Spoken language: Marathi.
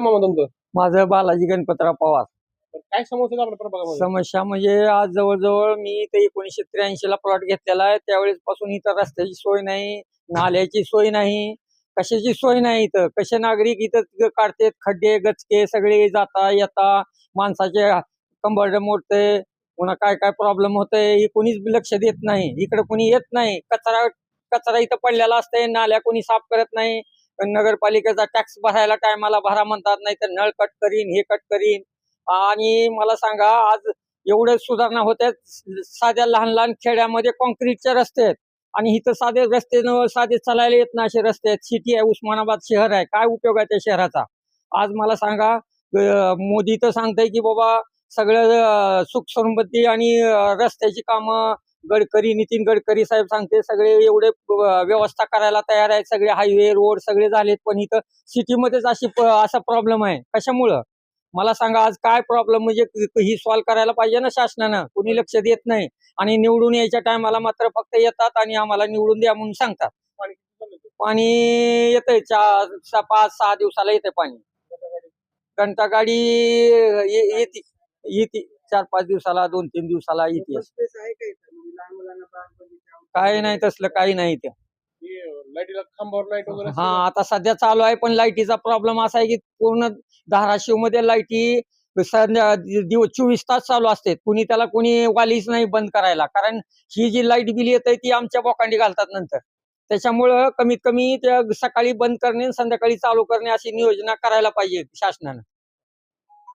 नाव मामा तुमचं? माझं बालाजी गणपतराव पवार. काय समस्या आहेत आपल्या प्रभागामध्ये? समस्या म्हणजे आज जवळजवळ मी ते एकोणीसशे त्र्याऐंशी ला प्लॉट घेतलेला आहे. त्यावेळेस पासून इथं रस्त्याची सोय नाही नाल्याची सोय नाही. कशाची सोय नाही इथं? कसे नागरिक इथं काढतेत? खड्डे गचके सगळे जाता येता माणसाचे कंबरड मोडते. पुन्हा काय काय प्रॉब्लेम होतंय हे कोणीच लक्ष देत नाही. इकडे कोणी येत नाही. कचरा कचरा इथं पडलेला असतंय. नाल्या कोणी साफ करत नाही. नगरपालिकेचा टॅक्स भरायला टायमाला भरा म्हणतात नाही तर नळ कट करीन हे कट करीन. आणि मला सांगा आज एवढे सुधारणा होत्या साध्या लहान लहान खेड्यामध्ये कॉन्क्रीटचे रस्ते आहेत. आणि इथं साधे रस्ते न साधे चालायला येत नाही असे रस्ते आहेत. सिटी आहे उस्मानाबाद शहर आहे. काय उपयोग आहे त्या शहराचा? आज मला सांगा मोदी तर सांगताय की बाबा सगळं सुख समृद्धी आणि रस्त्याची कामं गडकरी नितीन गडकरी साहेब सांगते सगळे एवढे व्यवस्था करायला तयार आहेत. सगळे हायवे रोड सगळे झालेत पण इथं सिटीमध्येच अशी असा प्रॉब्लेम आहे. कशामुळं? मला सांगा आज काय प्रॉब्लेम म्हणजे ही सॉल्व्ह करायला पाहिजे ना शासनानं? कुणी लक्ष देत नाही. आणि निवडून यायच्या टायमाला मात्र फक्त येतात आणि आम्हाला निवडून द्या म्हणून सांगतात. पाणी येतंय चार पाच सहा दिवसाला येते पाणी. घंटा गाडी ये- येते येते. चार पाच दिवसाला दोन तीन दिवसाला येते. काय नाही तसलं काही नाही ते हे लाईटीला खांबावर लाइट वगैरे हा असते आता सध्या चालू आहे पण लाईटीचा प्रॉब्लेम असा आहे की पूर्ण धाराशिवमध्ये लाईटी संध्या- दिवस चोवीस तास चालू असते. कुणी त्याला कुणी वालीच नाही बंद करायला. कारण ही जी लाइट बिल येत ती आमच्या बोकांडी घालतात नंतर. त्याच्यामुळं कमीत कमी त्या सकाळी बंद करणे आणि संध्याकाळी चालू करणे अशी नियोजना करायला पाहिजे शासनानं.